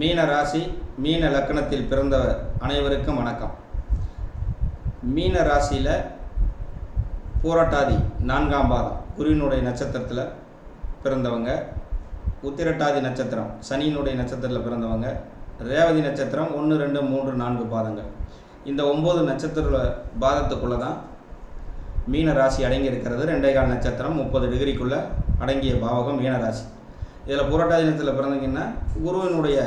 மீன ராசி மீன லக்கணத்தில் பிறந்த அனைவருக்கும் வணக்கம். மீன ராசியில் பூரட்டாதி நான்காம் பாதம் குருவினுடைய நட்சத்திரத்தில் பிறந்தவங்க உத்திரட்டாதி நட்சத்திரம் சனியினுடைய நட்சத்திரத்தில் பிறந்தவங்க ரேவதி நட்சத்திரம் ஒன்று ரெண்டு மூன்று நான்கு பாதங்கள். இந்த ஒம்பது நட்சத்திர பாதத்துக்குள்ளே தான் மீன ராசி அடங்கியிருக்கிறது ரெண்டே கால் நட்சத்திரம் முப்பது டிகிரிக்குள்ளே அடங்கிய பாவகம் மீன ராசி இதில் புரட்டாதி தினத்தில் பிறந்தீங்கன்னா குருவினுடைய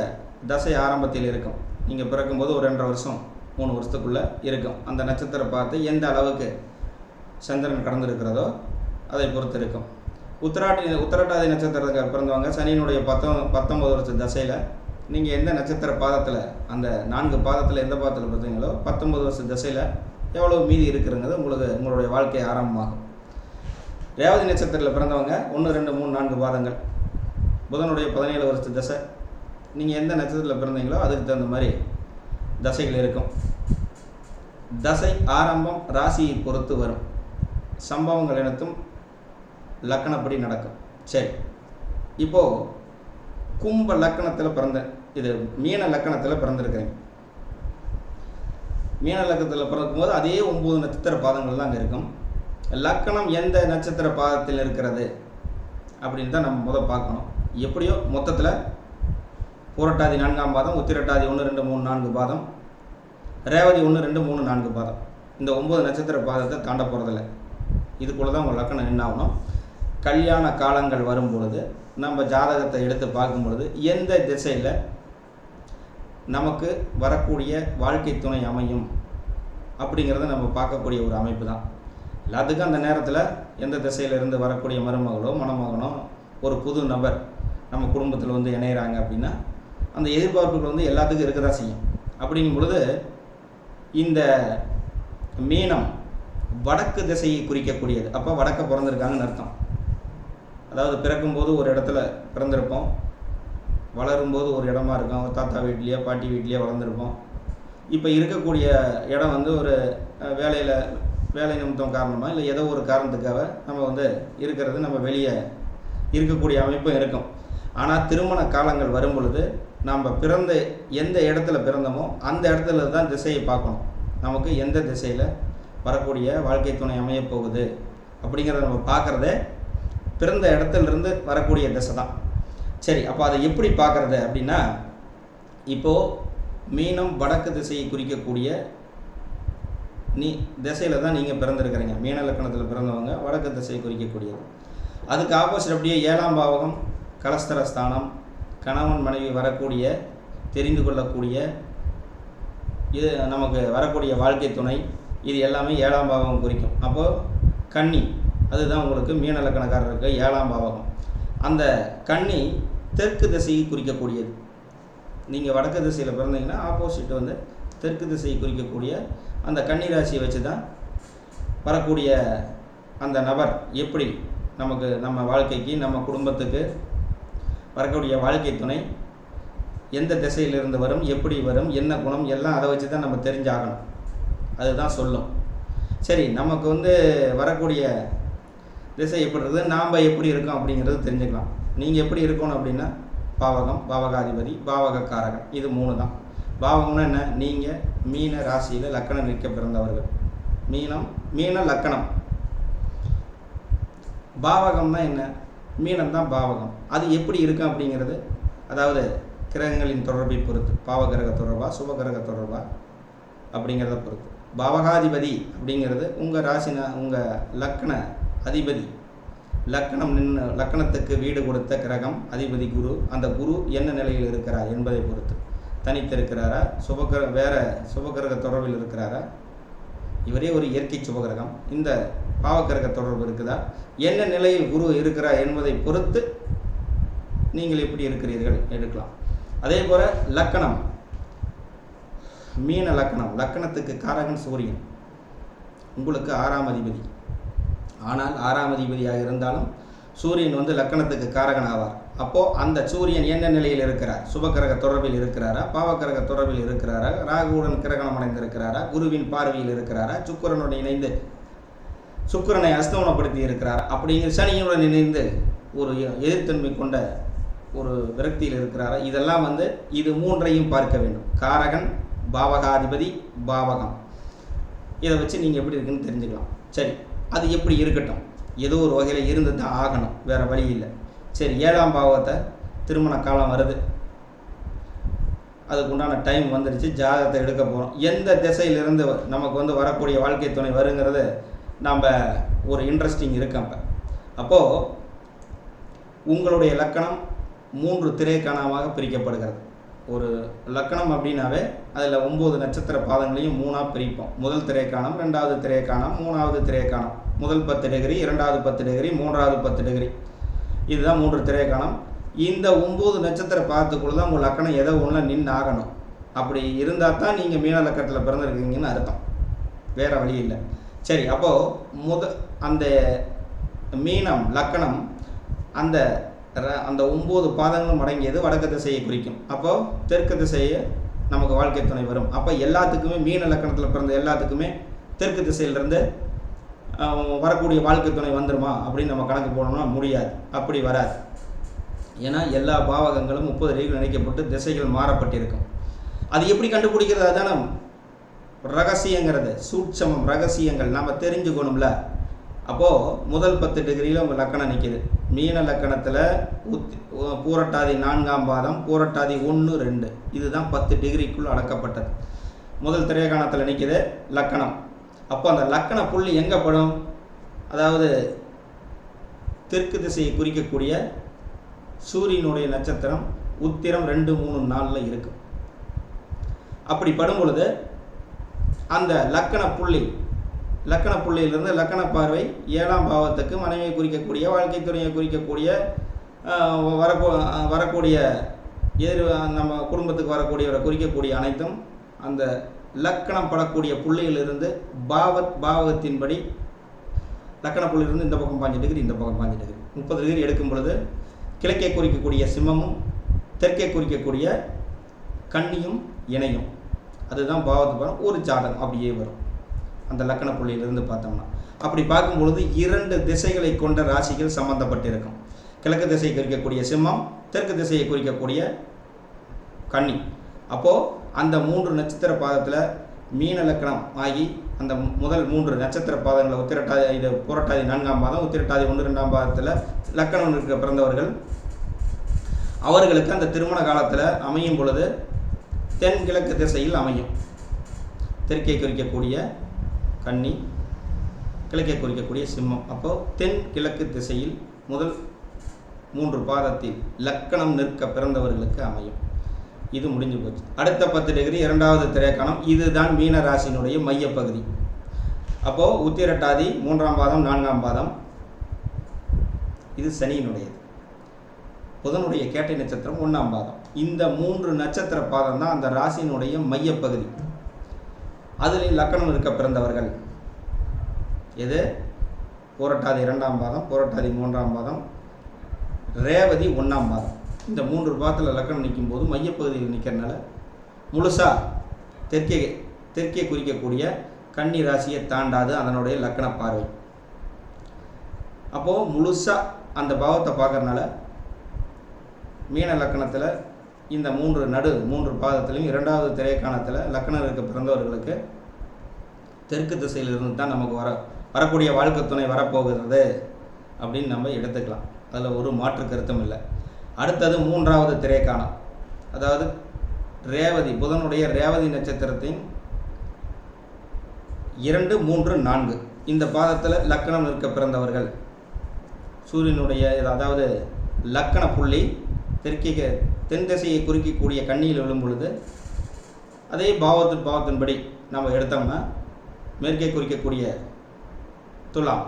தசை ஆரம்பத்தில் இருக்கும். நீங்கள் பிறக்கும்போது ஒரு ரெண்டரை வருஷம் மூணு வருஷத்துக்குள்ளே இருக்கும். அந்த நட்சத்திரம் பார்த்து எந்த அளவுக்கு சந்திரன் கடந்திருக்கிறதோ அதை பொறுத்து இருக்கும். உத்தராட்டி உத்தராட்டாதி நட்சத்திரத்துக்கு பிறந்தவங்க சனியினுடைய பத்தொ பத்தொம்பது வருஷ தசையில் நீங்கள் எந்த நட்சத்திர பாதத்தில் அந்த நான்கு பாதத்தில் எந்த பாதத்தில் பிறந்தீங்களோ பத்தொம்பது வருஷ தசையில் எவ்வளோ மீதி இருக்குங்கிறது உங்களுக்கு உங்களுடைய வாழ்க்கை ஆரம்பமாகும். ரேவதி நட்சத்திரத்தில் பிறந்தவங்க ஒன்று ரெண்டு மூணு நான்கு பாதங்கள். புதனுடைய பதினேழு வருஷத்து தசை. நீங்கள் எந்த நட்சத்திரத்தில் பிறந்தீங்களோ அதுக்கு தகுந்த மாதிரி தசைகள் இருக்கும். தசை ஆரம்பம் ராசியை பொறுத்து வரும். சம்பவங்கள் எனத்தும் லக்கணப்படி நடக்கும். சரி. இப்போது கும்ப லக்கணத்தில் பிறந்த இது மீன லக்கணத்தில் பிறந்திருக்கிறேன் மீன லக்கணத்தில் பிறக்கும்போது அதே ஒம்பது நட்சத்திர பாதங்கள் தான் அங்கே இருக்கும். லக்கணம் எந்த நட்சத்திர பாதத்தில் இருக்கிறது? அப்படின்னு தான் நம்ம முதல் பார்க்கணும். எப்படியோ மொத்தத்தில் பூரட்டாதி நான்காம் பாதம் உத்திரட்டாதி ஒன்று ரெண்டு மூணு நான்கு பாதம் ரேவதி ஒன்று ரெண்டு மூணு நான்கு பாதம். இந்த ஒம்பது நட்சத்திர பாதத்தை தாண்ட போகிறதில்ல இதுக்குள்ளே தான் உங்கள் லக்கணம் நின்னாகணும் கல்யாண காலங்கள் வரும் பொழுது நம்ம ஜாதகத்தை எடுத்து பார்க்கும் பொழுது எந்த திசையில் நமக்கு வரக்கூடிய வாழ்க்கை துணை அமையும்? அப்படிங்கிறத நம்ம பார்க்கக்கூடிய ஒரு அமைப்பு தான். எல்லாத்துக்கும் அந்த நேரத்தில் எந்த திசையிலிருந்து வரக்கூடிய மருமகளோ மணமகனோ ஒரு புது நபர் நம்ம குடும்பத்தில் வந்து இணையிறாங்க அப்படின்னா அந்த எதிர்பார்ப்புகள் வந்து எல்லாத்துக்கும் இருக்க தான் செய்யும். அப்படிங்கும் பொழுது இந்த மீனம் வடக்கு திசையை குறிக்கக்கூடியது. அப்போ வடக்க பிறந்திருக்காங்கன்னு அர்த்தம். அதாவது பிறக்கும்போது ஒரு இடத்துல பிறந்திருப்போம். வளரும்போது ஒரு இடமா இருக்கும். ஒரு தாத்தா வீட்லேயோ பாட்டி வீட்லேயோ வளர்ந்துருப்போம். இப்போ இருக்கக்கூடிய இடம் வந்து ஒரு வேலையில் வேலை நிமித்தம் காரணமாக இல்லை ஏதோ ஒரு காரணத்துக்காக நம்ம வந்து இருக்கிறது நம்ம வெளியே இருக்கக்கூடிய அமைப்பும் இருக்கும். ஆனால் திருமண காலங்கள் வரும் பொழுது நம்ம பிறந்த எந்த இடத்துல பிறந்தோமோ அந்த இடத்துல தான் திசையை பார்க்கணும். நமக்கு எந்த திசையில் வரக்கூடிய வாழ்க்கை துணை அமைய போகுது அப்படிங்கிறத நம்ம பார்க்குறதே பிறந்த இடத்துலேருந்து வரக்கூடிய திசை தான். சரி அப்போ அதை எப்படி பார்க்குறது அப்படின்னா இப்போது மீனம் வடக்கு திசையை குறிக்கக்கூடிய நீ திசையில் தான் நீங்கள் பிறந்திருக்கிறீங்க. மீன லக்கணத்தில் பிறந்தவங்க வடக்கு திசையை குறிக்கக்கூடியது. அதுக்கு ஆப்போசிட் அப்படியே ஏழாம் பாவகம் கலஸ்தர ஸ்தானம் கணவன் மனைவி வரக்கூடிய தெரிந்து கொள்ளக்கூடிய இது நமக்கு வரக்கூடிய வாழ்க்கை துணை இது எல்லாமே ஏழாம் பாவகம் குறிக்கும். அப்போது கன்னி அதுதான் உங்களுக்கு மீன லக்கணக்காரருக்கு ஏழாம் பாவகம். அந்த கன்னி தெற்கு திசையை குறிக்கக்கூடியது. நீங்கள் வடக்கு திசையில் பிறந்தீங்கன்னா ஆப்போசிட் வந்து தெற்கு திசையை குறிக்கக்கூடிய அந்த கன்னி ராசியை வச்சு தான் வரக்கூடிய அந்த நபர் எப்படி நமக்கு நம்ம வாழ்க்கைக்கு நம்ம குடும்பத்துக்கு வரக்கூடிய வாழ்க்கை துணை எந்த திசையிலிருந்து வரும் எப்படி வரும் என்ன குணம் எல்லாம் அதை வச்சு தான் நம்ம தெரிஞ்சாகணும். அதுதான் சொல்லும். சரி நமக்கு வந்து வரக்கூடிய திசை எப்படி இருக்குது நாம் எப்படி இருக்கோம் அப்படிங்கிறது தெரிஞ்சுக்கலாம். நீங்கள் எப்படி இருக்கணும் அப்படின்னா பாவகம் பாவகாதிபதி பாவகக்காரகன் இது மூணு தான் பாவகம்னா என்ன? நீங்கள் மீன ராசியில் லக்கணம் நிற்க பிறந்தவர்கள். மீனம் மீன லக்கணம். பாவகம்னா என்ன? மீனம் தான் பாவகம். அது எப்படி இருக்கும் அப்படிங்கிறது அதாவது கிரகங்களின் தொடர்பை பொறுத்து பாவகிரக தொடர்பா சுபகிரக தொடர்பா அப்படிங்கிறத பொறுத்து. பாவகாதிபதி அப்படிங்கிறது உங்கள் ராசின உங்கள் லக்கண அதிபதி. லக்கணம் நின்று லக்கணத்துக்கு வீடு கொடுத்த கிரகம் அதிபதி குரு. அந்த குரு என்ன நிலையில் இருக்கிறார் என்பதை பொறுத்து. தனித்திருக்கிறாரா? சுபகிர வேற சுபகிரக தொடர்பில் இருக்கிறாரா? இவரே ஒரு இயற்கை சுபகிரகம். இந்த பாவக்கிரக தொடர்பு இருக்குதா? என்ன நிலையில் குரு இருக்கிறார் என்பதை பொறுத்து நீங்கள் எப்படி இருக்கிறீர்கள்? எடுக்கலாம். அதே போல் லக்கணம். மீன லக்கணம். லக்கணத்துக்கு காரகன் சூரியன். உங்களுக்கு ஆறாம் அதிபதி. ஆனால் ஆறாம் அதிபதியாக இருந்தாலும் சூரியன் வந்து லக்கணத்துக்கு காரகன் ஆவார். அப்போது அந்த சூரியன் என்ன நிலையில் இருக்கிறார்? சுபக்கிரக தொடர்பில் இருக்கிறாரா? பாவக்கிரக தொடர்பில் இருக்கிறாரா? ராகுவுடன் கிரகணம் அடைந்திருக்கிறாரா? குருவின் பார்வையில் இருக்கிறாரா? சுக்கரனுடன் இணைந்து சுக்கரனை அஸ்தவனப்படுத்தி இருக்கிறார் அப்படிங்கிற சனியுடன் இணைந்து ஒரு எதிர்த்தன்மை கொண்ட ஒரு விரக்தியில் இருக்கிறாரா? இதெல்லாம் வந்து இது மூன்றையும் பார்க்க வேண்டும். காரகன் பாவகாதிபதி பாவகம். இதை வச்சு நீங்கள் எப்படி இருக்குன்னு தெரிஞ்சுக்கலாம். சரி அது எப்படி இருக்கட்டும்? ஏதோ ஒரு வகையில் இருந்து தான் ஆகணும். வேறு வழி இல்லை. சரி ஏழாம் பாவத்தை திருமண காலம் வருது. அதுக்குண்டான டைம் வந்துடுச்சு ஜாதகத்தை எடுக்க போகிறோம் எந்த திசையிலிருந்து நமக்கு வந்து வரக்கூடிய வாழ்க்கை துணை வருங்கிறது நாம் ஒரு இன்ட்ரெஸ்டிங் இருக்கு அப்போது உங்களுடைய லக்கணம் மூன்று திரைக்கணமாக பிரிக்கப்படுகிறது. ஒரு லக்கணம் அப்படின்னாவே அதில் ஒம்பது நட்சத்திர பாதங்களையும் மூணாக பிரிப்போம். முதல் திரைக்காணம் ரெண்டாவது திரைக்காணம் மூணாவது திரைக்காணம். முதல் பத்து டிகிரி இரண்டாவது பத்து டிகிரி மூன்றாவது பத்து டிகிரி. இதுதான் மூன்று திரைக்காணம். இந்த ஒம்பது நட்சத்திர பாதத்துக்குள்ள தான் உங்கள் லக்கணம் எதோ ஒன்றில் நின்று ஆகணும் அப்படி இருந்தால் தான் நீங்கள் மீன லக்கணத்தில் பிறந்திருக்கீங்கன்னு அர்த்தம். வேறு வழி இல்லை. சரி அப்போது முத அந்த மீனம் லக்கணம் அந்த அந்த ஒம்பது பாதங்களும் அடங்கியது வடக்கு திசையை குறிக்கும். அப்போது தெற்கு திசையை நமக்கு வாழ்க்கை துணை வரும். அப்போ எல்லாத்துக்குமே மீன லக்கணத்தில் பிறந்த எல்லாத்துக்குமே தெற்கு திசையிலிருந்து வரக்கூடிய வாழ்க்கை துணை வந்துருமா? அப்படின்னு நம்ம கணக்கு போனோம்னா முடியாது. அப்படி வராது. ஏன்னா எல்லா பாவகங்களும் முப்பது டிகிரி நினைக்கப்பட்டு திசைகள் மாறப்பட்டிருக்கும். அது எப்படி கண்டுபிடிக்கிறது? அதுதானே ரகசியங்கிறது சூட்சமம் ரகசியங்கள். நம்ம தெரிஞ்சுக்கணும்ல. அப்போது முதல் பத்து டிகிரியில் உங்கள் லக்கணம் நிற்கிது மீன லக்கணத்தில் உத் பூரட்டாதி நான்காம் பாதம் பூரட்டாதி ஒன்று ரெண்டு. இதுதான் பத்து டிகிரிக்குள் அடக்கப்பட்டது. முதல் திரையகாணத்தில் நிற்கிது லக்கணம். அப்போ அந்த லக்கண புள்ளி எங்கே படும்? அதாவது தெற்கு திசையை குறிக்கக்கூடிய சூரியனுடைய நட்சத்திரம் உத்திரம் ரெண்டு மூணு நாளில் இருக்கும் அப்படி படும் பொழுது அந்த லக்கண புள்ளி. லக்கண புள்ளியிலிருந்து லக்கண பார்வை ஏழாம் பாவத்துக்கு மனைவியை குறிக்கக்கூடிய வாழ்க்கை துறையை குறிக்கக்கூடிய வரக்கூ வரக்கூடிய எதிர் நம்ம குடும்பத்துக்கு வரக்கூடியவரை குறிக்கக்கூடிய அனைத்தும் அந்த லக்கணம் படக்கூடிய புள்ளியிலிருந்து பாவத் பாவகத்தின்படி லக்கண புள்ளியிலிருந்து இந்த பக்கம் பாஞ்சு டிகிரி இந்த பக்கம் பாஞ்சு டிகிரி முப்பது டிகிரி எடுக்கும் பொழுது கிழக்கே குறிக்கக்கூடிய சிம்மமும் தெற்கே குறிக்கக்கூடிய கண்ணியும் இணையும். அதுதான் பாவத்து படம் ஒரு ஜாதகம் அப்படியே வரும். அந்த லக்கண புள்ளியிலிருந்து பார்த்தோம்னா. அப்படி பார்க்கும்பொழுது இரண்டு திசைகளை கொண்ட ராசிகள் சம்பந்தப்பட்டிருக்கும். கிழக்கு திசையை குறிக்கக்கூடிய சிம்மம் தெற்கு திசையை குறிக்கக்கூடிய கன்னி. அப்போது அந்த மூன்று நட்சத்திர பாதத்தில் மீன லக்கணம் ஆகி அந்த முதல் மூன்று நட்சத்திர பாதங்களை உத்திரட்டாதி இது புரட்டாதி நான்காம் பாதம் உத்திரட்டாதி ஒன்று ரெண்டாம் பாதத்தில் லக்கணம் இருக்க பிறந்தவர்கள் அவர்களுக்கு அந்த திருமண காலத்தில் அமையும் பொழுது தென்கிழக்கு திசையில் அமையும். தெற்கே குறிக்கக்கூடிய கன்னி கிழக்கே குறிக்கக்கூடிய சிம்மம். அப்போது தென் கிழக்கு திசையில் முதல் மூன்று பாதத்தில் லக்கணம் நிற்க பிறந்தவர்களுக்கு அமையும். இது முடிஞ்சு போச்சு. அடுத்த பத்து டிகிரி இரண்டாவது திரைக்கணம். இதுதான் மீன ராசியினுடைய மையப்பகுதி. அப்போது உத்திரட்டாதி மூன்றாம் பாதம் நான்காம் பாதம். இது சனியினுடையது. புதனுடைய கேட்டை நட்சத்திரம் ஒன்றாம் பாதம். இந்த மூன்று நட்சத்திர பாதம் தான் அந்த ராசியினுடைய மையப்பகுதி. அதில் லக்கணம் இருக்க பிறந்தவர்கள். எது? புரட்டாதி இரண்டாம் பாதம் புரட்டாதி மூன்றாம் பாதம் ரேவதி ஒன்றாம் பாதம். இந்த மூன்று பாதத்தில் லக்கணம் நிற்கும் போது மையப்பகுதியில் நிற்கிறனால முழுசாக தெற்கே தெற்கே குறிக்கக்கூடிய கன்னி ராசியை தாண்டாது அதனுடைய லக்கண பார்வை. அப்போது முழுசாக அந்த பாவத்தை பார்க்குறனால மீன லக்கணத்தில் இந்த மூன்று நடு மூன்று பாதத்திலையும் இரண்டாவது திரைக்காணத்தில் லக்கணம் பிறந்தவர்களுக்கு தெற்கு திசையிலிருந்து தான் நமக்கு வர வரக்கூடிய வாழ்க்கை துணை வரப்போகிறது அப்படின்னு நம்ம எடுத்துக்கலாம். அதில் ஒரு மாற்று கருத்தும் இல்லை. அடுத்தது மூன்றாவது திரைக்காணம் அதாவது ரேவதி புதனுடைய ரேவதி நட்சத்திரத்தின் இரண்டு மூன்று நான்கு. இந்த பாதத்தில் லக்கணம் இருக்க பிறந்தவர்கள். சூரியனுடைய அதாவது லக்கண புள்ளி தெற்கே தென் திசையை குறிக்கக்கூடிய கண்ணியில் விழும் பொழுது அதே பாவத்தின் பாவத்தின்படி நம்ம எடுத்தோம்னா மேற்கே குறிக்கக்கூடிய துலாம்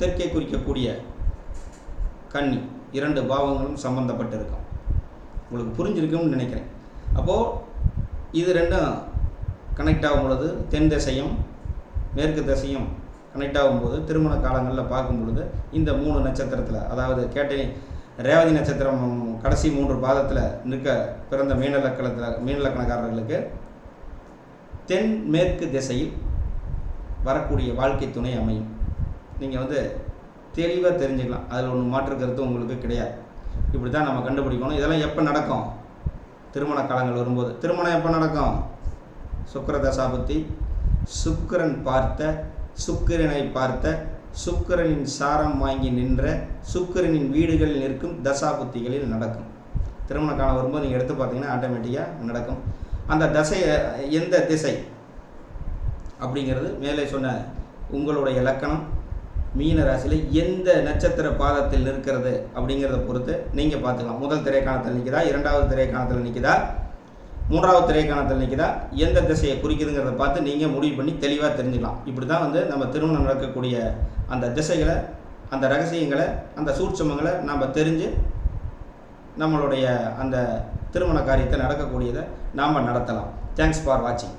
தெற்கே குறிக்கக்கூடிய கன்னி இரண்டு பாவங்களும் சம்பந்தப்பட்டிருக்கும். உங்களுக்கு புரிஞ்சிருக்கும்னு நினைக்கிறேன். அப்போது இது ரெண்டும் கனெக்ட் ஆகும் பொழுது தென் திசையும் மேற்கு திசையும் கனெக்ட் ஆகும்போது திருமண காலங்களில் பார்க்கும் பொழுது இந்த மூணு நட்சத்திரத்தில் அதாவது கேட்டை ரேவதி நட்சத்திரம் கடைசி மூன்று பாதத்தில் நிற்க பிறந்த மீனலக்கணத்தில் மீனலக்கணக்காரர்களுக்கு தென்மேற்கு தென் மேற்கு திசையில் வரக்கூடிய வாழ்க்கை துணை அமையும். நீங்கள் வந்து தெளிவாக தெரிஞ்சுக்கலாம். அதில் ஒன்று மாற்று கருத்து உங்களுக்கு கிடையாது. இப்படி தான் நம்ம கண்டுபிடிக்கணும். இதெல்லாம் எப்போ நடக்கும்? திருமண காலங்கள் வரும்போது. திருமணம் எப்போ நடக்கும்? சுக்கர தசாபத்தி சுக்கிரன் பார்த்த சுக்கிரனை பார்த்த சுக்கிரனின் சாரம் வாங்கி நின்ற சுக்கிரனின் வீடுகளில் நிற்கும் தசாபுத்திகளில் நடக்கும். திருமண காலம் வரும்போது நீங்கள் எடுத்து பார்த்தீங்கன்னா ஆட்டோமேட்டிக்காக நடக்கும். அந்த தசையை எந்த திசை அப்படிங்கிறது மேலே சொன்ன உங்களுடைய இலக்கணம். மீன ராசியில் எந்த நட்சத்திர பாதத்தில் நிற்கிறது அப்படிங்கிறத பொறுத்து நீங்கள் பார்த்துக்கலாம். முதல் திரைக்காணத்தில் நிற்குதா இரண்டாவது திரைக்காணத்தில் நிற்குதா மூன்றாவது திரைக்காணத்தில் நிற்குதா? எந்த திசையை குறிக்குதுங்கிறத பார்த்து நீங்கள் முடிவு பண்ணி தெளிவாக தெரிஞ்சுக்கலாம். இப்படி தான் வந்து நம்ம திருமணம் நடக்கக்கூடிய அந்த திசைகளை அந்த ரகசியங்களை அந்த சூட்சமங்களை நாம் தெரிஞ்சு நம்மளுடைய அந்த திருமண காரியத்தை நடக்கக்கூடியதை நாம் நடத்தலாம். தேங்க்ஸ் ஃபார் வாட்சிங்